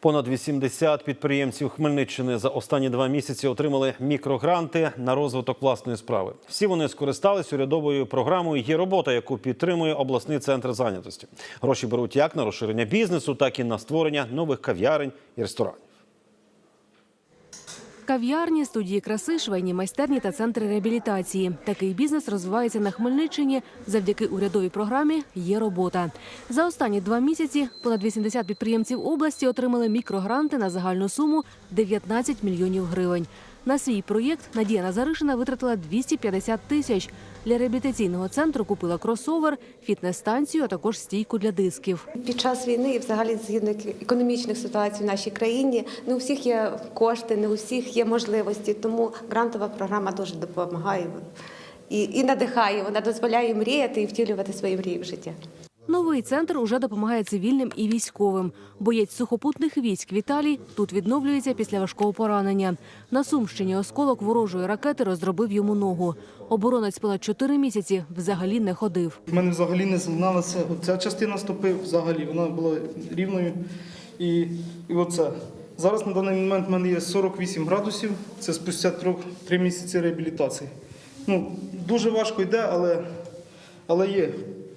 Понад 80 підприємців Хмельниччини за останні два місяці отримали мікрогранти на розвиток власної справи. Всі вони скористались урядовою програмою «Є робота», яку підтримує обласний центр зайнятості. Гроші беруть як на розширення бізнесу, так і на створення нових кав'ярень і ресторанів. Кав'ярні, студії краси, швейні майстерні та центри реабілітації. Такий бізнес розвивається на Хмельниччині завдяки урядовій програмі Є робота. За останні два місяці понад 80 підприємців області отримали мікрогранти на загальну суму 19 мільйонів гривень. На свій проєкт Надія Назаришина витратила 250 тисяч. Для реабілітаційного центру купила кросовер, фітнес-станцію, а також стійку для дисків. Під час війни і взагалі згідно економічних ситуацій в нашій країні не у всіх є кошти, не у всіх є можливості. Тому грантова програма дуже допомагає і, і надихає. Вона дозволяє мріяти і втілювати свої мрії в життя. Новий центр уже допомагає цивільним і військовим. Боєць сухопутних військ Віталій тут відновлюється після важкого поранення. На Сумщині осколок ворожої ракети роздробив йому ногу. Оборонець понад чотири місяці взагалі не ходив. В мене взагалі не згиналася. Ця частина стопи взагалі вона була рівною. І, і оце. Зараз на даний момент в мене є 48 градусів. Це спустя 3, 3 місяці реабілітації. Ну, дуже важко йде, але, але є.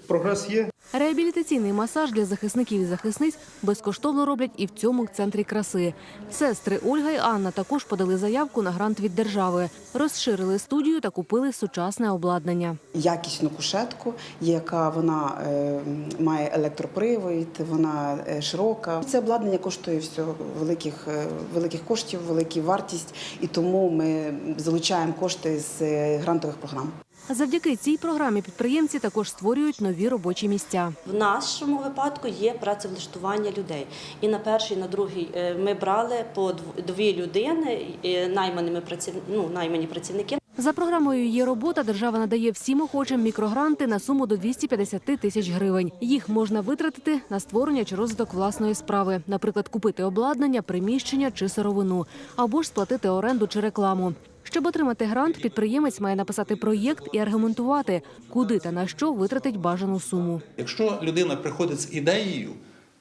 Прогрес є. Реабілітаційний масаж для захисників і захисниць безкоштовно роблять і в цьому центрі краси. Сестри Ольга і Анна також подали заявку на грант від держави, розширили студію та купили сучасне обладнання. якісну кушетку, яка вона е, має електропривід, вона е, широка. Це обладнання коштує все великих, е, великих коштів, велика вартість, і тому ми залучаємо кошти з е, грантових програм. Завдяки цій програмі підприємці також створюють нові робочі місця. В нашому випадку є працевлаштування людей. І на перший, і на другий е, ми брали по дв- дві людини, е, найманими праців... ну, наймані працівники. За програмою «Є робота» держава надає всім охочим мікрогранти на суму до 250 тисяч гривень. Їх можна витратити на створення чи розвиток власної справи, наприклад, купити обладнання, приміщення чи сировину, або ж сплатити оренду чи рекламу. Щоб отримати грант, підприємець має написати проєкт і аргументувати, куди та на що витратить бажану суму. Якщо людина приходить з ідеєю,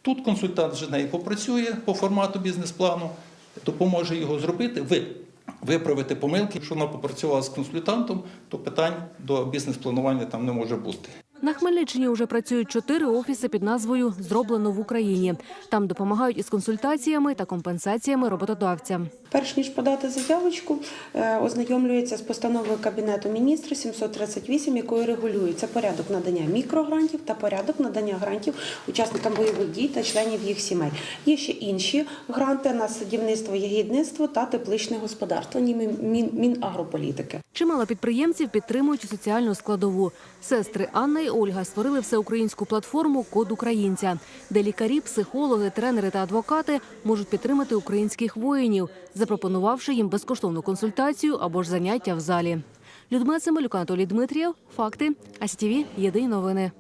тут консультант вже нею попрацює по формату бізнес-плану, допоможе його зробити, ви виправити помилки. Якщо вона попрацювала з консультантом, то питань до бізнес-планування там не може бути. На Хмельниччині вже працюють чотири офіси під назвою Зроблено в Україні. Там допомагають із консультаціями та компенсаціями роботодавцям. Перш ніж подати заявочку, е, ознайомлюється з постановою Кабінету міністрів 738, якою регулюється порядок надання мікрогрантів та порядок надання грантів учасникам бойових дій та членів їх сімей. Є ще інші гранти на садівництво, ягідництво та тепличне господарство, ні Мін- Мінагрополітики. Чимало підприємців підтримують соціальну складову. Сестри Анна і Ольга створили всеукраїнську платформу Код українця, де лікарі, психологи, тренери та адвокати можуть підтримати українських воїнів, запропонувавши їм безкоштовну консультацію або ж заняття в залі. Людмила Семелюк, Анатолій Дмитрієв. Факти. АСТВ. Єдині новини.